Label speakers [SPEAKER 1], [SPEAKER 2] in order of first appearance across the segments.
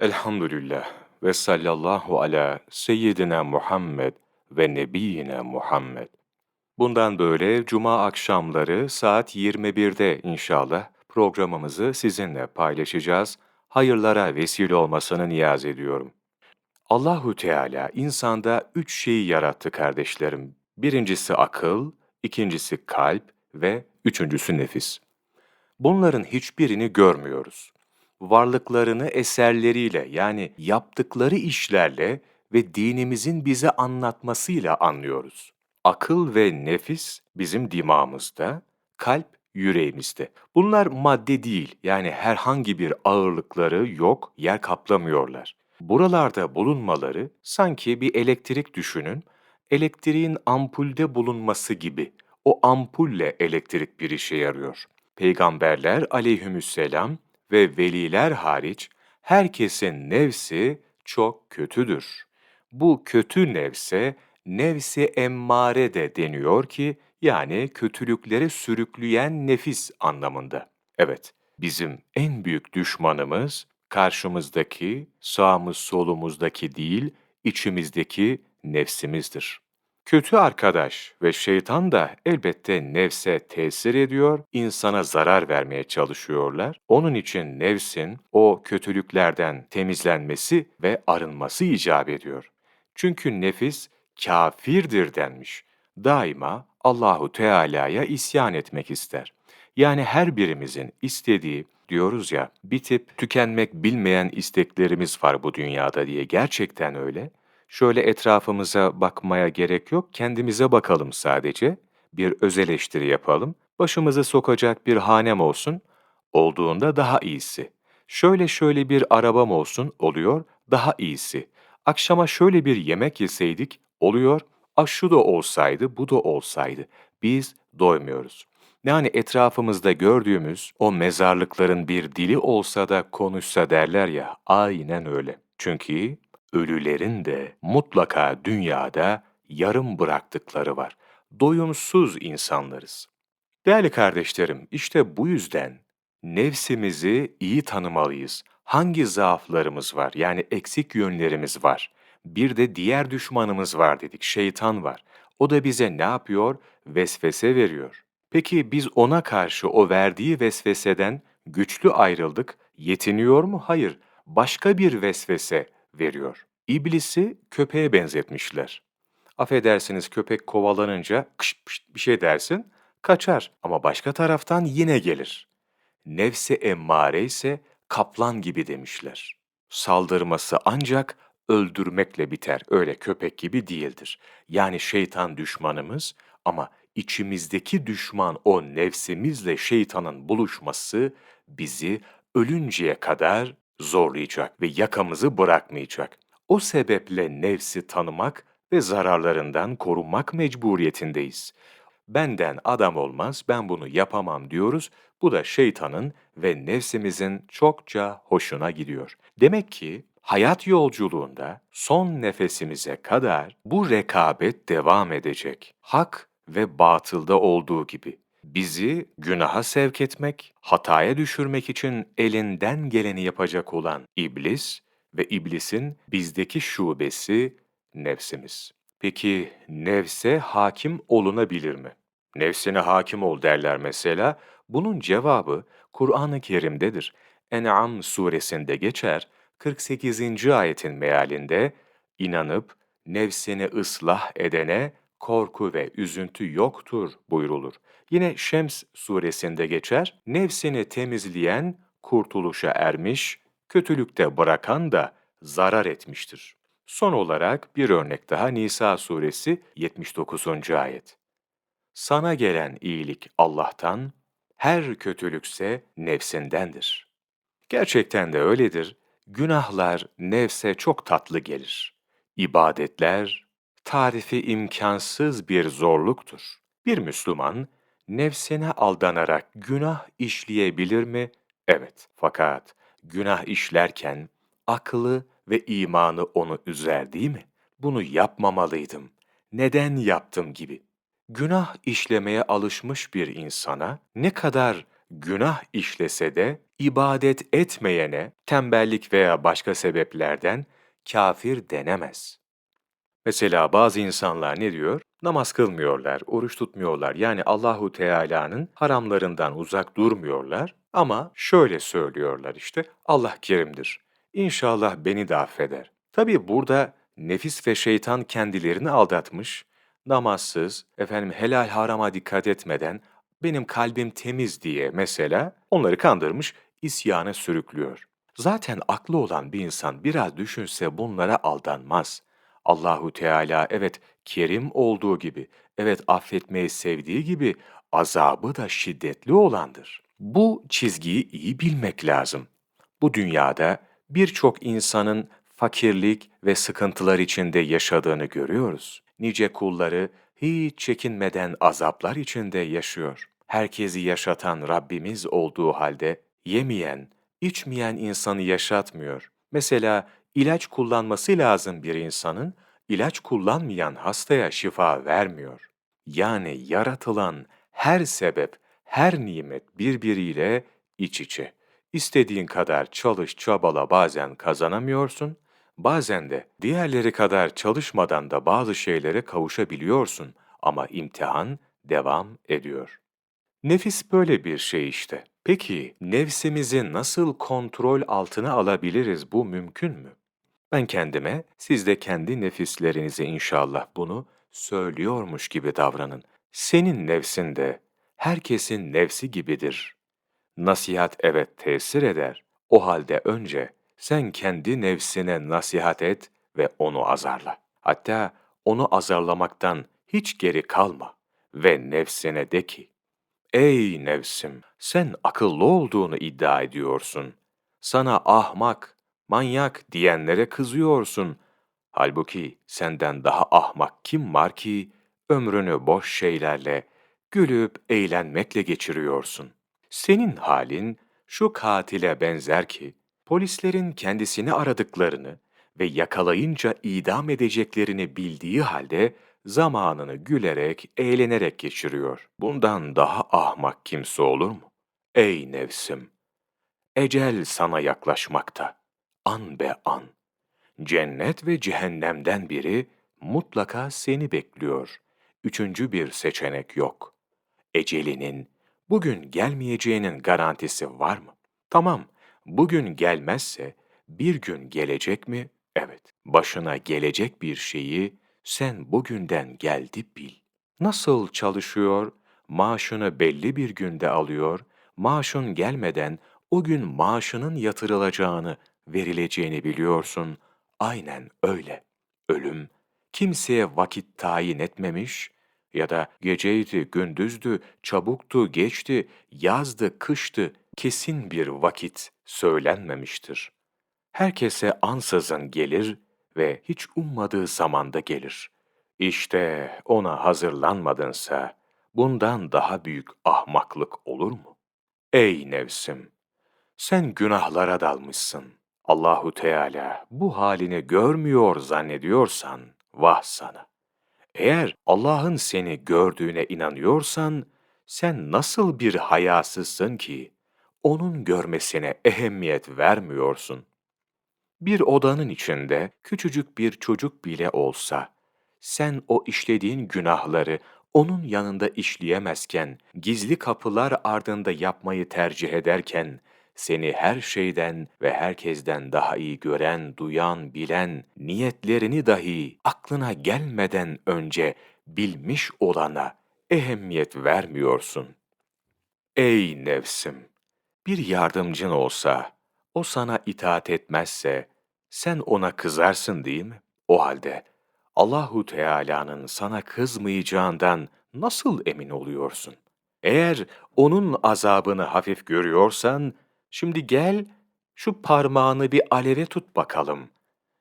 [SPEAKER 1] Elhamdülillah ve sallallahu ala seyyidina Muhammed ve nebiyyina Muhammed. Bundan böyle cuma akşamları saat 21'de inşallah programımızı sizinle paylaşacağız. Hayırlara vesile olmasını niyaz ediyorum. Allahu Teala insanda üç şeyi yarattı kardeşlerim. Birincisi akıl, ikincisi kalp ve üçüncüsü nefis. Bunların hiçbirini görmüyoruz. Varlıklarını eserleriyle yani yaptıkları işlerle ve dinimizin bize anlatmasıyla anlıyoruz. Akıl ve nefis bizim dimağımızda, kalp yüreğimizde. Bunlar madde değil yani herhangi bir ağırlıkları yok, yer kaplamıyorlar. Buralarda bulunmaları sanki bir elektrik düşünün, elektriğin ampulde bulunması gibi. O ampulle elektrik bir işe yarıyor. Peygamberler aleyhümüsselam ve veliler hariç herkesin nefsi çok kötüdür. Bu kötü nefse nefsi emmare de deniyor ki yani kötülüklere sürükleyen nefis anlamında. Evet, bizim en büyük düşmanımız karşımızdaki, sağımız solumuzdaki değil, içimizdeki nefsimizdir. Kötü arkadaş ve şeytan da elbette nefse tesir ediyor, insana zarar vermeye çalışıyorlar. Onun için nefsin o kötülüklerden temizlenmesi ve arınması icap ediyor. Çünkü nefis kafirdir denmiş. Daima Allahu Teala'ya isyan etmek ister. Yani her birimizin istediği, diyoruz ya, bitip tükenmek bilmeyen isteklerimiz var bu dünyada diye gerçekten öyle. Şöyle etrafımıza bakmaya gerek yok, kendimize bakalım sadece. Bir öz eleştiri yapalım. Başımızı sokacak bir hanem olsun, olduğunda daha iyisi. Şöyle şöyle bir arabam olsun, oluyor, daha iyisi. Akşama şöyle bir yemek yeseydik, oluyor, ah şu da olsaydı, bu da olsaydı. Biz doymuyoruz. Yani etrafımızda gördüğümüz o mezarlıkların bir dili olsa da konuşsa derler ya, aynen öyle. Çünkü ölülerin de mutlaka dünyada yarım bıraktıkları var. Doyumsuz insanlarız. Değerli kardeşlerim, işte bu yüzden nefsimizi iyi tanımalıyız. Hangi zaaflarımız var, yani eksik yönlerimiz var. Bir de diğer düşmanımız var dedik, şeytan var. O da bize ne yapıyor? Vesvese veriyor. Peki biz ona karşı o verdiği vesveseden güçlü ayrıldık, yetiniyor mu? Hayır, başka bir vesvese veriyor. İblisi köpeğe benzetmişler. Affedersiniz köpek kovalanınca kış pış bir şey dersin, kaçar ama başka taraftan yine gelir. Nefsi emmare ise kaplan gibi demişler. Saldırması ancak öldürmekle biter, öyle köpek gibi değildir. Yani şeytan düşmanımız ama içimizdeki düşman o nefsimizle şeytanın buluşması bizi ölünceye kadar zorlayacak ve yakamızı bırakmayacak. O sebeple nefsi tanımak ve zararlarından korunmak mecburiyetindeyiz. Benden adam olmaz, ben bunu yapamam diyoruz. Bu da şeytanın ve nefsimizin çokça hoşuna gidiyor. Demek ki hayat yolculuğunda son nefesimize kadar bu rekabet devam edecek. Hak ve batılda olduğu gibi bizi günaha sevk etmek, hataya düşürmek için elinden geleni yapacak olan iblis ve iblisin bizdeki şubesi nefsimiz. Peki nefse hakim olunabilir mi? Nefsine hakim ol derler mesela. Bunun cevabı Kur'an-ı Kerim'dedir. En'am suresinde geçer, 48. ayetin mealinde inanıp nefsini ıslah edene korku ve üzüntü yoktur buyrulur. Yine Şems suresinde geçer, nefsini temizleyen kurtuluşa ermiş, kötülükte bırakan da zarar etmiştir. Son olarak bir örnek daha Nisa suresi 79. ayet. Sana gelen iyilik Allah'tan, her kötülükse nefsindendir. Gerçekten de öyledir. Günahlar nefse çok tatlı gelir. İbadetler tarifi imkansız bir zorluktur. Bir Müslüman nefsine aldanarak günah işleyebilir mi? Evet. Fakat günah işlerken akıllı ve imanı onu üzer değil mi? Bunu yapmamalıydım. Neden yaptım gibi. Günah işlemeye alışmış bir insana ne kadar günah işlese de ibadet etmeyene tembellik veya başka sebeplerden kafir denemez. Mesela bazı insanlar ne diyor? Namaz kılmıyorlar, oruç tutmuyorlar. Yani Allahu Teala'nın haramlarından uzak durmuyorlar ama şöyle söylüyorlar işte Allah kerimdir. İnşallah beni de affeder. Tabii burada nefis ve şeytan kendilerini aldatmış, namazsız, efendim helal harama dikkat etmeden benim kalbim temiz diye mesela onları kandırmış, isyana sürüklüyor. Zaten aklı olan bir insan biraz düşünse bunlara aldanmaz. Allahu Teala evet kerim olduğu gibi, evet affetmeyi sevdiği gibi azabı da şiddetli olandır. Bu çizgiyi iyi bilmek lazım. Bu dünyada birçok insanın fakirlik ve sıkıntılar içinde yaşadığını görüyoruz. Nice kulları hiç çekinmeden azaplar içinde yaşıyor. Herkesi yaşatan Rabbimiz olduğu halde yemeyen, içmeyen insanı yaşatmıyor. Mesela ilaç kullanması lazım bir insanın, ilaç kullanmayan hastaya şifa vermiyor. Yani yaratılan her sebep, her nimet birbiriyle iç içe. İstediğin kadar çalış çabala bazen kazanamıyorsun, bazen de diğerleri kadar çalışmadan da bazı şeylere kavuşabiliyorsun ama imtihan devam ediyor. Nefis böyle bir şey işte. Peki nefsimizi nasıl kontrol altına alabiliriz bu mümkün mü? Ben kendime, siz de kendi nefislerinize inşallah bunu söylüyormuş gibi davranın. Senin nefsin de herkesin nefsi gibidir. Nasihat evet tesir eder. O halde önce sen kendi nefsine nasihat et ve onu azarla. Hatta onu azarlamaktan hiç geri kalma ve nefsine de ki, Ey nefsim, sen akıllı olduğunu iddia ediyorsun. Sana ahmak, manyak diyenlere kızıyorsun. Halbuki senden daha ahmak kim var ki ömrünü boş şeylerle, gülüp eğlenmekle geçiriyorsun. Senin halin şu katile benzer ki, polislerin kendisini aradıklarını ve yakalayınca idam edeceklerini bildiği halde zamanını gülerek, eğlenerek geçiriyor. Bundan daha ahmak kimse olur mu? Ey nefsim! Ecel sana yaklaşmakta. An be an. Cennet ve cehennemden biri mutlaka seni bekliyor. Üçüncü bir seçenek yok. Ecelinin bugün gelmeyeceğinin garantisi var mı? Tamam, bugün gelmezse bir gün gelecek mi? Evet. Başına gelecek bir şeyi sen bugünden geldi bil. Nasıl çalışıyor, maaşını belli bir günde alıyor, maaşın gelmeden o gün maaşının yatırılacağını, verileceğini biliyorsun. Aynen öyle. Ölüm kimseye vakit tayin etmemiş ya da geceydi, gündüzdü, çabuktu, geçti, yazdı, kıştı kesin bir vakit söylenmemiştir. Herkese ansızın gelir ve hiç ummadığı zamanda gelir. İşte ona hazırlanmadınsa bundan daha büyük ahmaklık olur mu? Ey nefsim! Sen günahlara dalmışsın. Allahu Teala bu halini görmüyor zannediyorsan vah sana. Eğer Allah'ın seni gördüğüne inanıyorsan sen nasıl bir hayasızsın ki onun görmesine ehemmiyet vermiyorsun? Bir odanın içinde küçücük bir çocuk bile olsa, sen o işlediğin günahları onun yanında işleyemezken, gizli kapılar ardında yapmayı tercih ederken, seni her şeyden ve herkesten daha iyi gören, duyan, bilen, niyetlerini dahi aklına gelmeden önce bilmiş olana ehemmiyet vermiyorsun. Ey nefsim! Bir yardımcın olsa, o sana itaat etmezse sen ona kızarsın değil mi? O halde Allahu Teala'nın sana kızmayacağından nasıl emin oluyorsun? Eğer onun azabını hafif görüyorsan, şimdi gel şu parmağını bir aleve tut bakalım.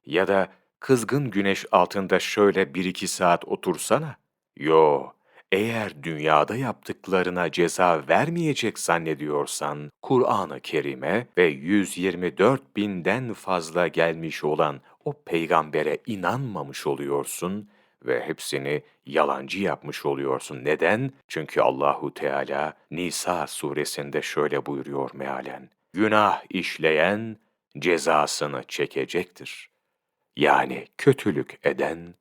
[SPEAKER 1] Ya da kızgın güneş altında şöyle bir iki saat otursana. Yo, eğer dünyada yaptıklarına ceza vermeyecek zannediyorsan, Kur'an-ı Kerim'e ve 124 binden fazla gelmiş olan o peygambere inanmamış oluyorsun ve hepsini yalancı yapmış oluyorsun. Neden? Çünkü Allahu Teala Nisa suresinde şöyle buyuruyor mealen. Günah işleyen cezasını çekecektir. Yani kötülük eden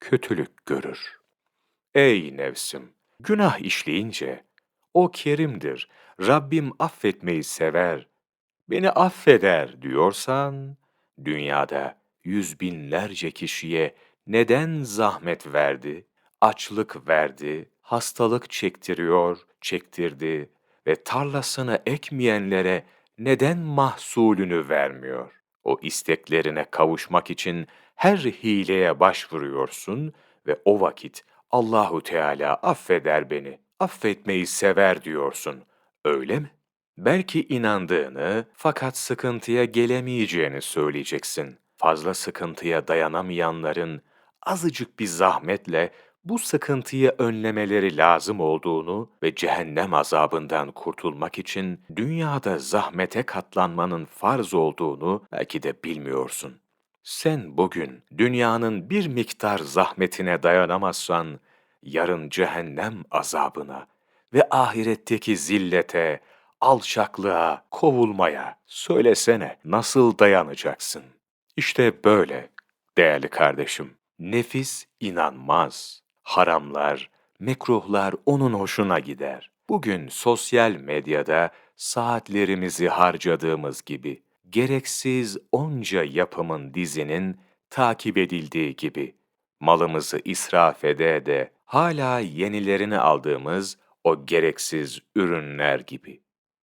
[SPEAKER 1] kötülük görür. Ey nefsim! Günah işleyince o kerimdir, Rabbim affetmeyi sever, beni affeder diyorsan, dünyada yüz binlerce kişiye neden zahmet verdi, açlık verdi, hastalık çektiriyor, çektirdi ve tarlasını ekmeyenlere neden mahsulünü vermiyor? O isteklerine kavuşmak için her hileye başvuruyorsun ve o vakit Allahu Teala affeder beni, affetmeyi sever diyorsun. Öyle mi? Belki inandığını fakat sıkıntıya gelemeyeceğini söyleyeceksin. Fazla sıkıntıya dayanamayanların azıcık bir zahmetle bu sıkıntıyı önlemeleri lazım olduğunu ve cehennem azabından kurtulmak için dünyada zahmete katlanmanın farz olduğunu belki de bilmiyorsun. Sen bugün dünyanın bir miktar zahmetine dayanamazsan, yarın cehennem azabına ve ahiretteki zillete, alçaklığa, kovulmaya söylesene nasıl dayanacaksın? İşte böyle değerli kardeşim. Nefis inanmaz. Haramlar, mekruhlar onun hoşuna gider. Bugün sosyal medyada saatlerimizi harcadığımız gibi gereksiz onca yapımın dizinin takip edildiği gibi malımızı israf ede de hala yenilerini aldığımız o gereksiz ürünler gibi.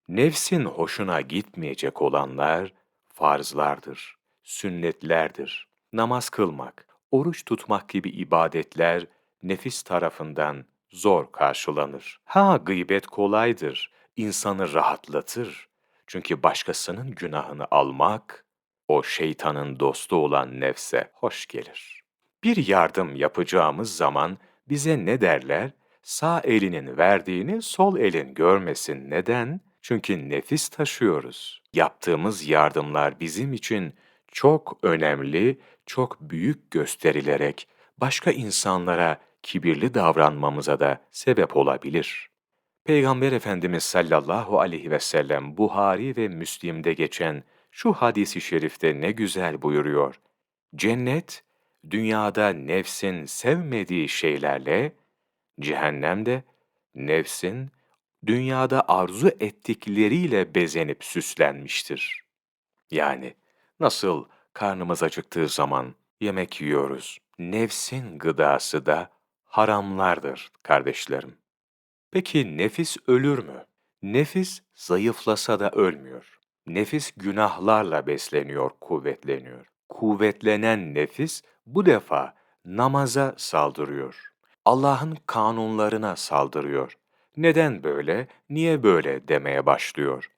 [SPEAKER 1] Nefsin hoşuna gitmeyecek olanlar farzlardır, sünnetlerdir. Namaz kılmak, oruç tutmak gibi ibadetler nefis tarafından zor karşılanır. Ha gıybet kolaydır, insanı rahatlatır. Çünkü başkasının günahını almak, o şeytanın dostu olan nefse hoş gelir. Bir yardım yapacağımız zaman bize ne derler? Sağ elinin verdiğini sol elin görmesin. Neden? Çünkü nefis taşıyoruz. Yaptığımız yardımlar bizim için çok önemli, çok büyük gösterilerek başka insanlara kibirli davranmamıza da sebep olabilir. Peygamber Efendimiz sallallahu aleyhi ve sellem Buhari ve Müslim'de geçen şu hadisi şerifte ne güzel buyuruyor. Cennet, dünyada nefsin sevmediği şeylerle, cehennemde nefsin dünyada arzu ettikleriyle bezenip süslenmiştir. Yani nasıl karnımız acıktığı zaman yemek yiyoruz, nefsin gıdası da haramlardır kardeşlerim. Peki nefis ölür mü? Nefis zayıflasa da ölmüyor. Nefis günahlarla besleniyor, kuvvetleniyor. Kuvvetlenen nefis bu defa namaza saldırıyor. Allah'ın kanunlarına saldırıyor. Neden böyle, niye böyle demeye başlıyor.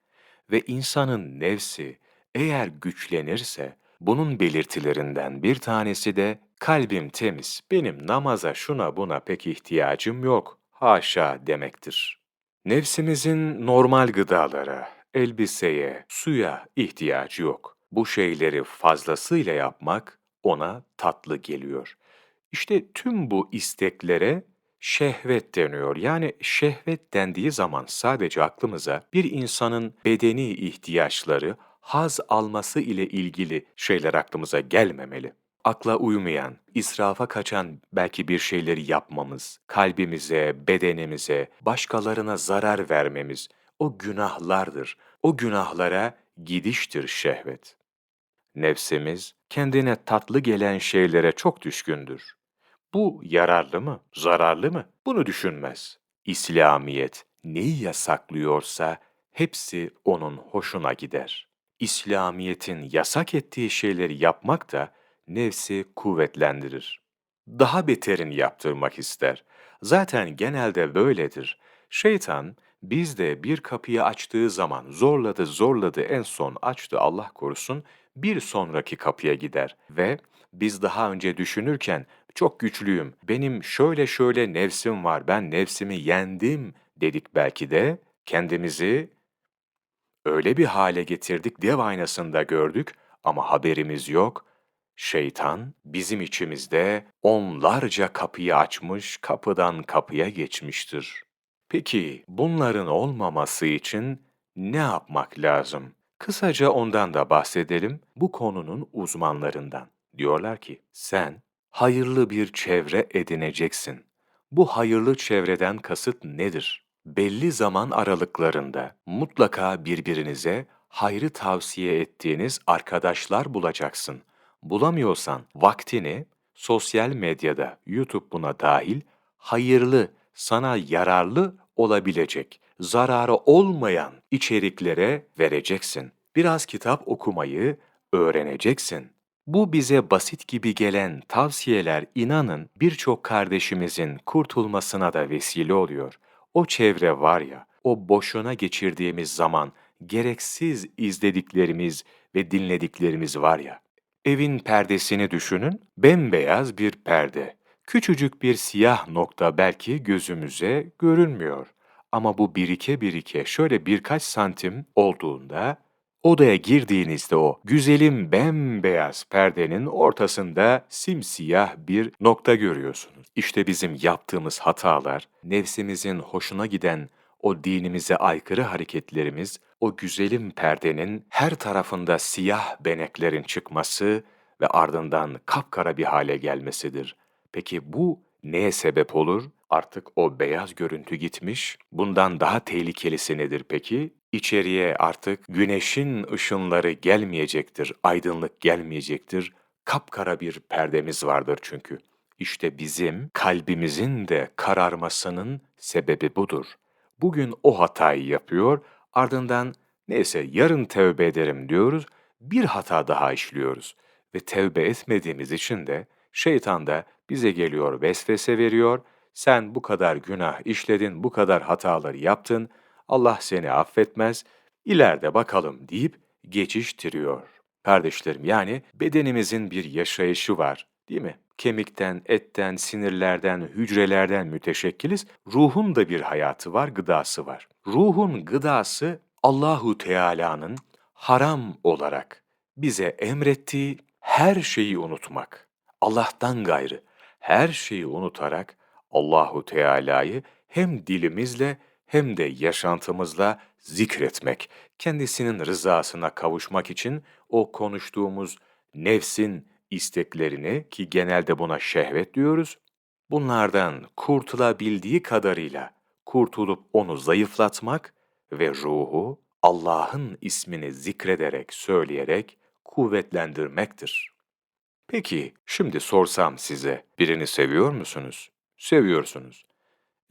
[SPEAKER 1] Ve insanın nefsi eğer güçlenirse bunun belirtilerinden bir tanesi de kalbim temiz, benim namaza şuna buna pek ihtiyacım yok, haşa demektir. Nefsimizin normal gıdalara, elbiseye, suya ihtiyacı yok. Bu şeyleri fazlasıyla yapmak ona tatlı geliyor. İşte tüm bu isteklere şehvet deniyor. Yani şehvet dendiği zaman sadece aklımıza bir insanın bedeni ihtiyaçları, haz alması ile ilgili şeyler aklımıza gelmemeli. Akla uymayan, israfa kaçan belki bir şeyleri yapmamız, kalbimize, bedenimize, başkalarına zarar vermemiz o günahlardır. O günahlara gidiştir şehvet. Nefsimiz kendine tatlı gelen şeylere çok düşkündür. Bu yararlı mı, zararlı mı? Bunu düşünmez. İslamiyet neyi yasaklıyorsa hepsi onun hoşuna gider. İslamiyetin yasak ettiği şeyleri yapmak da nefsi kuvvetlendirir. Daha beterini yaptırmak ister. Zaten genelde böyledir. Şeytan bizde bir kapıyı açtığı zaman zorladı zorladı en son açtı Allah korusun bir sonraki kapıya gider ve biz daha önce düşünürken çok güçlüyüm, benim şöyle şöyle nefsim var, ben nefsimi yendim dedik belki de kendimizi öyle bir hale getirdik dev aynasında gördük ama haberimiz yok. Şeytan bizim içimizde onlarca kapıyı açmış, kapıdan kapıya geçmiştir. Peki bunların olmaması için ne yapmak lazım? Kısaca ondan da bahsedelim bu konunun uzmanlarından. Diyorlar ki sen hayırlı bir çevre edineceksin. Bu hayırlı çevreden kasıt nedir? Belli zaman aralıklarında mutlaka birbirinize hayrı tavsiye ettiğiniz arkadaşlar bulacaksın. Bulamıyorsan vaktini sosyal medyada, YouTube buna dahil, hayırlı, sana yararlı olabilecek, zararı olmayan içeriklere vereceksin. Biraz kitap okumayı öğreneceksin. Bu bize basit gibi gelen tavsiyeler inanın birçok kardeşimizin kurtulmasına da vesile oluyor. O çevre var ya, o boşuna geçirdiğimiz zaman, gereksiz izlediklerimiz ve dinlediklerimiz var ya. Evin perdesini düşünün, bembeyaz bir perde. Küçücük bir siyah nokta belki gözümüze görünmüyor. Ama bu birike birike şöyle birkaç santim olduğunda odaya girdiğinizde o güzelim bembeyaz perdenin ortasında simsiyah bir nokta görüyorsunuz. İşte bizim yaptığımız hatalar, nefsimizin hoşuna giden o dinimize aykırı hareketlerimiz, o güzelim perdenin her tarafında siyah beneklerin çıkması ve ardından kapkara bir hale gelmesidir. Peki bu neye sebep olur? Artık o beyaz görüntü gitmiş. Bundan daha tehlikelisi nedir peki? İçeriye artık güneşin ışınları gelmeyecektir, aydınlık gelmeyecektir. Kapkara bir perdemiz vardır çünkü. İşte bizim kalbimizin de kararmasının sebebi budur. Bugün o hatayı yapıyor, ardından neyse yarın tevbe ederim diyoruz, bir hata daha işliyoruz. Ve tevbe etmediğimiz için de şeytan da bize geliyor vesvese veriyor, sen bu kadar günah işledin, bu kadar hataları yaptın, Allah seni affetmez, ileride bakalım deyip geçiştiriyor. Kardeşlerim yani bedenimizin bir yaşayışı var değil mi? Kemikten, etten, sinirlerden, hücrelerden müteşekkiliz. Ruhun da bir hayatı var, gıdası var. Ruhun gıdası Allahu Teala'nın haram olarak bize emrettiği her şeyi unutmak. Allah'tan gayrı her şeyi unutarak Allahu Teala'yı hem dilimizle hem de yaşantımızla zikretmek, kendisinin rızasına kavuşmak için o konuştuğumuz nefsin isteklerini ki genelde buna şehvet diyoruz, bunlardan kurtulabildiği kadarıyla kurtulup onu zayıflatmak ve ruhu Allah'ın ismini zikrederek, söyleyerek kuvvetlendirmektir. Peki, şimdi sorsam size, birini seviyor musunuz? Seviyorsunuz.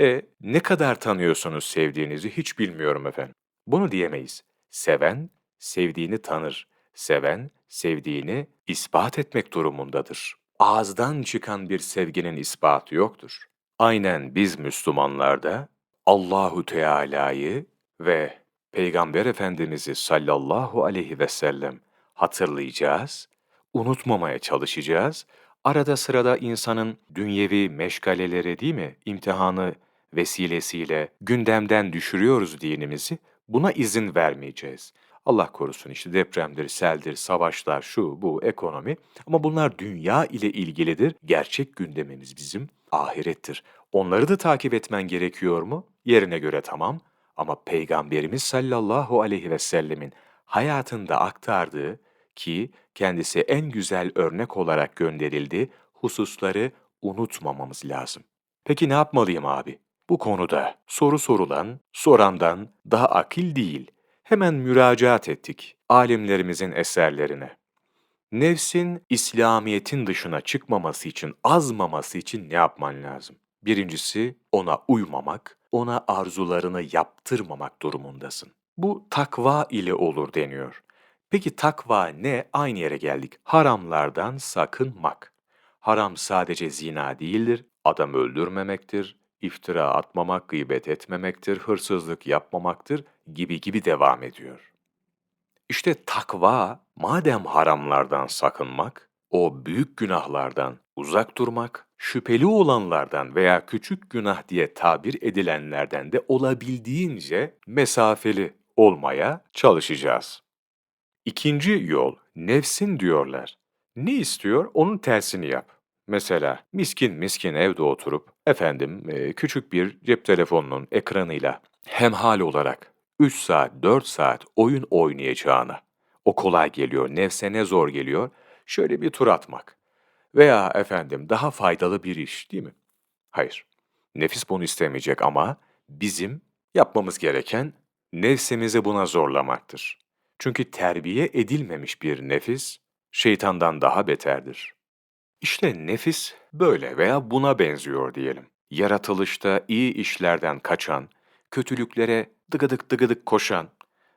[SPEAKER 1] E, ne kadar tanıyorsunuz sevdiğinizi hiç bilmiyorum efendim. Bunu diyemeyiz. Seven, sevdiğini tanır. Seven, sevdiğini ispat etmek durumundadır. Ağızdan çıkan bir sevginin ispatı yoktur. Aynen biz Müslümanlarda Allahu Teala'yı ve Peygamber Efendimiz'i sallallahu aleyhi ve sellem hatırlayacağız, unutmamaya çalışacağız. Arada sırada insanın dünyevi meşgaleleri değil mi, imtihanı vesilesiyle gündemden düşürüyoruz dinimizi, buna izin vermeyeceğiz. Allah korusun işte depremdir, seldir, savaşlar, şu, bu, ekonomi. Ama bunlar dünya ile ilgilidir. Gerçek gündemimiz bizim ahirettir. Onları da takip etmen gerekiyor mu? Yerine göre tamam. Ama Peygamberimiz sallallahu aleyhi ve sellemin hayatında aktardığı ki kendisi en güzel örnek olarak gönderildi hususları unutmamamız lazım. Peki ne yapmalıyım abi? Bu konuda soru sorulan, sorandan daha akil değil. Hemen müracaat ettik alimlerimizin eserlerine. Nefsin İslamiyet'in dışına çıkmaması için, azmaması için ne yapman lazım? Birincisi ona uymamak, ona arzularını yaptırmamak durumundasın. Bu takva ile olur deniyor. Peki takva ne? Aynı yere geldik. Haramlardan sakınmak. Haram sadece zina değildir, adam öldürmemektir, iftira atmamak, gıybet etmemektir, hırsızlık yapmamaktır gibi gibi devam ediyor. İşte takva madem haramlardan sakınmak, o büyük günahlardan uzak durmak, şüpheli olanlardan veya küçük günah diye tabir edilenlerden de olabildiğince mesafeli olmaya çalışacağız. İkinci yol nefsin diyorlar. Ne istiyor? Onun tersini yap. Mesela miskin miskin evde oturup efendim küçük bir cep telefonunun ekranıyla hemhal olarak 3 saat 4 saat oyun oynayacağına o kolay geliyor, nefse ne zor geliyor, şöyle bir tur atmak. Veya efendim daha faydalı bir iş değil mi? Hayır. Nefis bunu istemeyecek ama bizim yapmamız gereken nefsimizi buna zorlamaktır. Çünkü terbiye edilmemiş bir nefis şeytandan daha beterdir. İşte nefis böyle veya buna benziyor diyelim. Yaratılışta iyi işlerden kaçan, kötülüklere dıgıdık dıgıdık koşan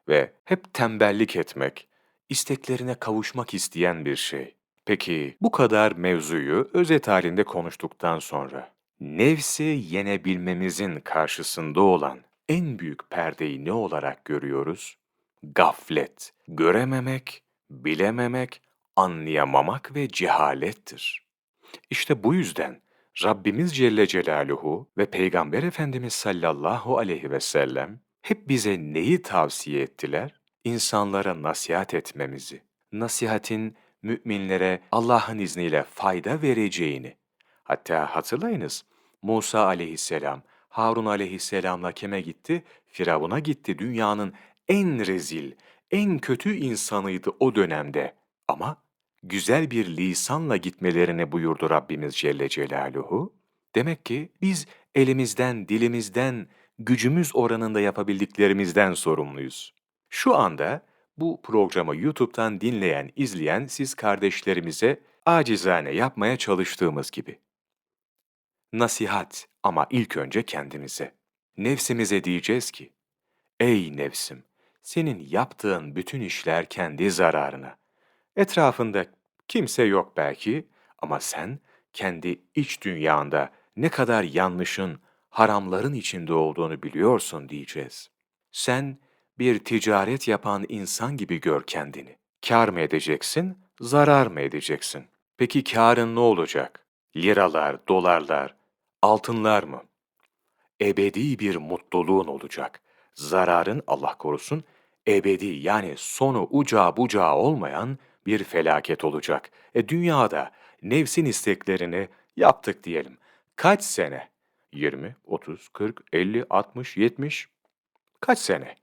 [SPEAKER 1] ve hep tembellik etmek, isteklerine kavuşmak isteyen bir şey. Peki bu kadar mevzuyu özet halinde konuştuktan sonra nefsi yenebilmemizin karşısında olan en büyük perdeyi ne olarak görüyoruz? Gaflet, görememek, bilememek, anlayamamak ve cehalettir. İşte bu yüzden Rabbimiz Celle Celaluhu ve Peygamber Efendimiz sallallahu aleyhi ve sellem hep bize neyi tavsiye ettiler? İnsanlara nasihat etmemizi. Nasihatin müminlere Allah'ın izniyle fayda vereceğini. Hatta hatırlayınız Musa aleyhisselam, Harun aleyhisselamla kime gitti? Firavun'a gitti. Dünyanın en rezil, en kötü insanıydı o dönemde. Ama güzel bir lisanla gitmelerini buyurdu Rabbimiz Celle Celaluhu. Demek ki biz elimizden, dilimizden, gücümüz oranında yapabildiklerimizden sorumluyuz. Şu anda bu programı YouTube'dan dinleyen, izleyen siz kardeşlerimize acizane yapmaya çalıştığımız gibi. Nasihat ama ilk önce kendimize. Nefsimize diyeceğiz ki, Ey nefsim, senin yaptığın bütün işler kendi zararına. Etrafında kimse yok belki ama sen kendi iç dünyanda ne kadar yanlışın, haramların içinde olduğunu biliyorsun diyeceğiz. Sen bir ticaret yapan insan gibi gör kendini. Kar mı edeceksin, zarar mı edeceksin? Peki karın ne olacak? Liralar, dolarlar, altınlar mı? Ebedi bir mutluluğun olacak. Zararın Allah korusun ebedi yani sonu ucağı bucağı olmayan bir felaket olacak. E dünyada nefsin isteklerini yaptık diyelim. Kaç sene? 20, 30, 40, 50, 60, 70? Kaç sene?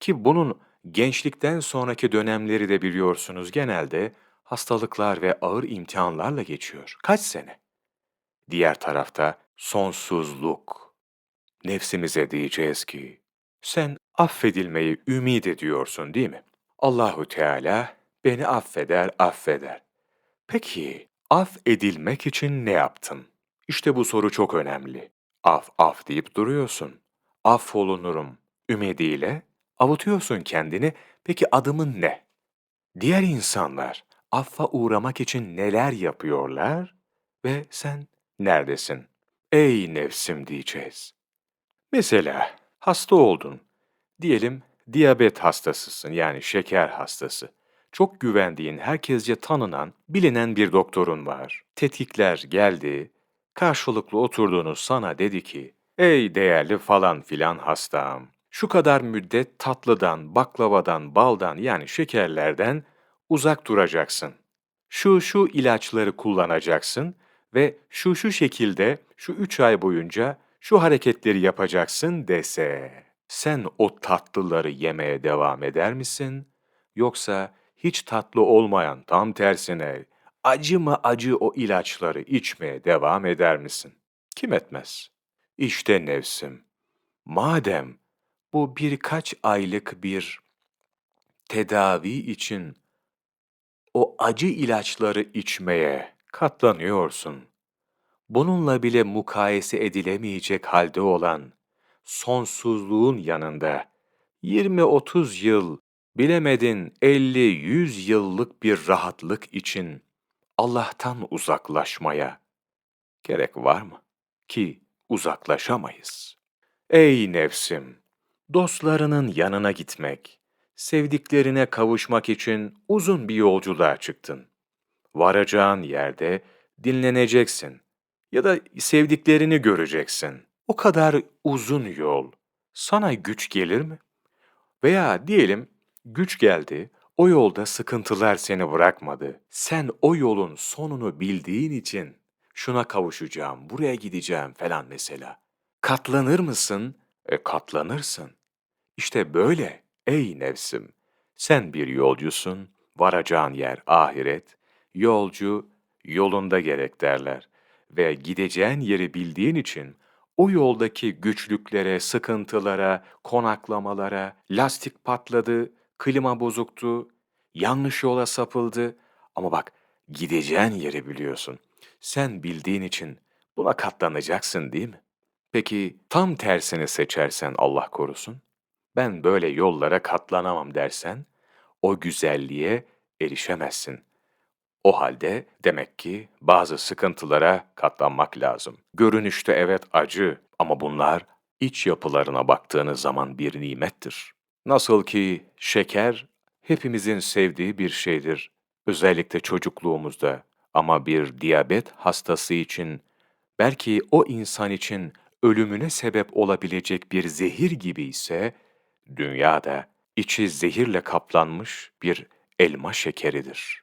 [SPEAKER 1] Ki bunun gençlikten sonraki dönemleri de biliyorsunuz genelde hastalıklar ve ağır imtihanlarla geçiyor. Kaç sene? Diğer tarafta sonsuzluk. Nefsimize diyeceğiz ki, sen affedilmeyi ümit ediyorsun değil mi? Allahu Teala beni affeder, affeder. Peki, af edilmek için ne yaptın? İşte bu soru çok önemli. Af, af deyip duruyorsun. Affolunurum ümidiyle avutuyorsun kendini. Peki adımın ne? Diğer insanlar affa uğramak için neler yapıyorlar ve sen neredesin? Ey nefsim diyeceğiz. Mesela hasta oldun. Diyelim diyabet hastasısın yani şeker hastası. Çok güvendiğin, herkesce tanınan, bilinen bir doktorun var. Tetkikler geldi, karşılıklı oturduğunuz sana dedi ki, Ey değerli falan filan hastam, şu kadar müddet tatlıdan, baklavadan, baldan yani şekerlerden uzak duracaksın. Şu şu ilaçları kullanacaksın ve şu şu şekilde şu üç ay boyunca şu hareketleri yapacaksın dese, sen o tatlıları yemeye devam eder misin? Yoksa hiç tatlı olmayan tam tersine acı mı acı o ilaçları içmeye devam eder misin? Kim etmez? İşte nefsim. Madem bu birkaç aylık bir tedavi için o acı ilaçları içmeye katlanıyorsun. Bununla bile mukayese edilemeyecek halde olan sonsuzluğun yanında 20-30 yıl, bilemedin 50-100 yıllık bir rahatlık için Allah'tan uzaklaşmaya gerek var mı? Ki uzaklaşamayız. Ey nefsim! Dostlarının yanına gitmek, sevdiklerine kavuşmak için uzun bir yolculuğa çıktın. Varacağın yerde dinleneceksin ya da sevdiklerini göreceksin. O kadar uzun yol sana güç gelir mi? Veya diyelim güç geldi, O yolda sıkıntılar seni bırakmadı. Sen o yolun sonunu bildiğin için şuna kavuşacağım, buraya gideceğim falan mesela. Katlanır mısın? E katlanırsın. İşte böyle ey nefsim. Sen bir yolcusun, varacağın yer ahiret. Yolcu yolunda gerek derler. Ve gideceğin yeri bildiğin için o yoldaki güçlüklere, sıkıntılara, konaklamalara, lastik patladı, klima bozuktu, yanlış yola sapıldı. Ama bak gideceğin yeri biliyorsun. Sen bildiğin için buna katlanacaksın değil mi? Peki tam tersini seçersen Allah korusun, ben böyle yollara katlanamam dersen, o güzelliğe erişemezsin. O halde demek ki bazı sıkıntılara katlanmak lazım. Görünüşte evet acı ama bunlar iç yapılarına baktığınız zaman bir nimettir. Nasıl ki şeker hepimizin sevdiği bir şeydir. Özellikle çocukluğumuzda ama bir diyabet hastası için belki o insan için ölümüne sebep olabilecek bir zehir gibi ise dünyada içi zehirle kaplanmış bir elma şekeridir.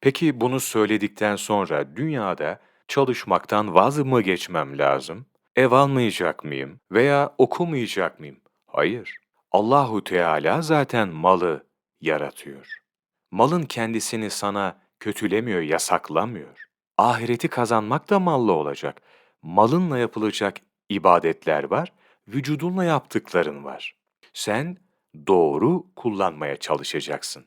[SPEAKER 1] Peki bunu söyledikten sonra dünyada çalışmaktan vaz mı geçmem lazım? Ev almayacak mıyım veya okumayacak mıyım? Hayır. Allahu Teala zaten malı yaratıyor. Malın kendisini sana kötülemiyor, yasaklamıyor. Ahireti kazanmak da malla olacak. Malınla yapılacak ibadetler var, vücudunla yaptıkların var. Sen doğru kullanmaya çalışacaksın.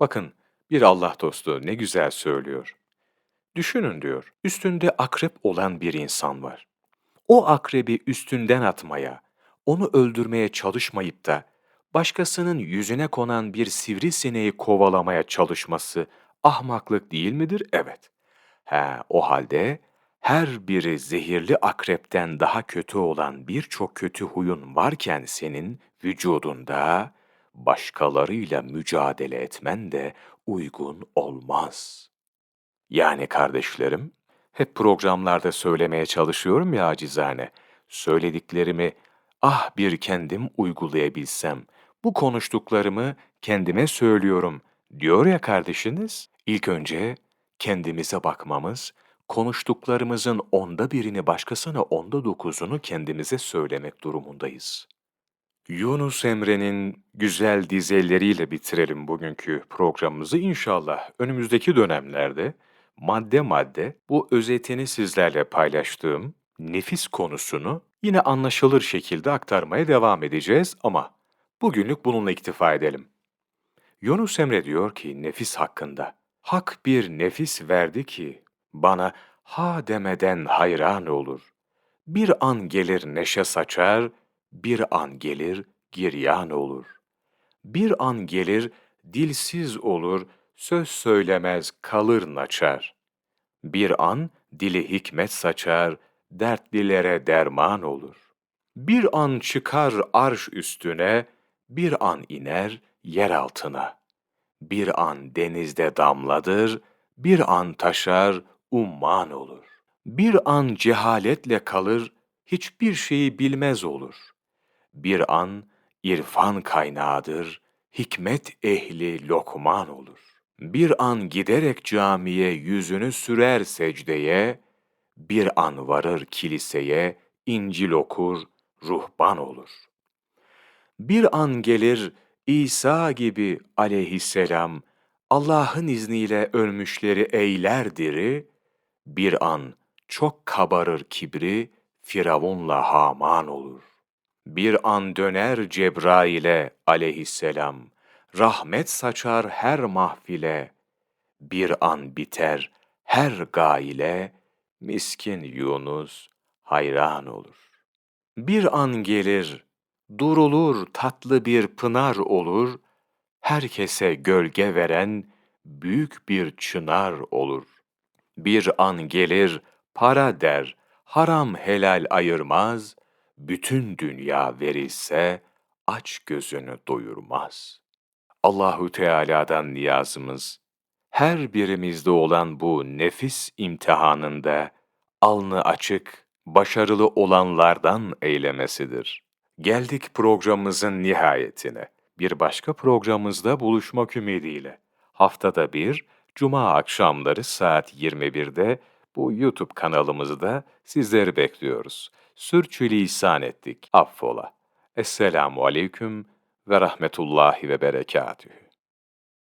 [SPEAKER 1] Bakın, bir Allah dostu ne güzel söylüyor. Düşünün diyor, üstünde akrep olan bir insan var. O akrebi üstünden atmaya, onu öldürmeye çalışmayıp da başkasının yüzüne konan bir sivrisineği kovalamaya çalışması ahmaklık değil midir? Evet. He, o halde her biri zehirli akrepten daha kötü olan birçok kötü huyun varken senin vücudunda başkalarıyla mücadele etmen de uygun olmaz. Yani kardeşlerim, hep programlarda söylemeye çalışıyorum ya acizane, söylediklerimi ah bir kendim uygulayabilsem, bu konuştuklarımı kendime söylüyorum diyor ya kardeşiniz, ilk önce kendimize bakmamız, konuştuklarımızın onda birini başkasına onda dokuzunu kendimize söylemek durumundayız. Yunus Emre'nin güzel dizeleriyle bitirelim bugünkü programımızı inşallah. Önümüzdeki dönemlerde madde madde bu özetini sizlerle paylaştığım nefis konusunu yine anlaşılır şekilde aktarmaya devam edeceğiz ama bugünlük bununla iktifa edelim. Yunus Emre diyor ki nefis hakkında, Hak bir nefis verdi ki bana ha demeden hayran olur. Bir an gelir neşe saçar, bir an gelir giryan olur. Bir an gelir dilsiz olur, söz söylemez kalır naçar. Bir an dili hikmet saçar, dertlilere derman olur. Bir an çıkar arş üstüne, bir an iner yer altına. Bir an denizde damladır, bir an taşar umman olur. Bir an cehaletle kalır, hiçbir şeyi bilmez olur. Bir an irfan kaynağıdır, hikmet ehli lokman olur. Bir an giderek camiye yüzünü sürer secdeye, bir an varır kiliseye, İncil okur, ruhban olur. Bir an gelir İsa gibi aleyhisselam, Allah'ın izniyle ölmüşleri eyler diri, bir an çok kabarır kibri, Firavunla Haman olur. Bir an döner Cebrail'e aleyhisselam, rahmet saçar her mahfile, bir an biter her gaile, miskin Yunus hayran olur. Bir an gelir, durulur tatlı bir pınar olur, herkese gölge veren büyük bir çınar olur. Bir an gelir, para der, haram helal ayırmaz, bütün dünya verilse aç gözünü doyurmaz. Allahu Teala'dan niyazımız her birimizde olan bu nefis imtihanında alnı açık, başarılı olanlardan eylemesidir. Geldik programımızın nihayetine. Bir başka programımızda buluşmak ümidiyle. Haftada bir, Cuma akşamları saat 21'de bu YouTube kanalımızda sizleri bekliyoruz. Sürçülisan ettik, affola. Esselamu aleyküm ve rahmetullahi ve berekatühü.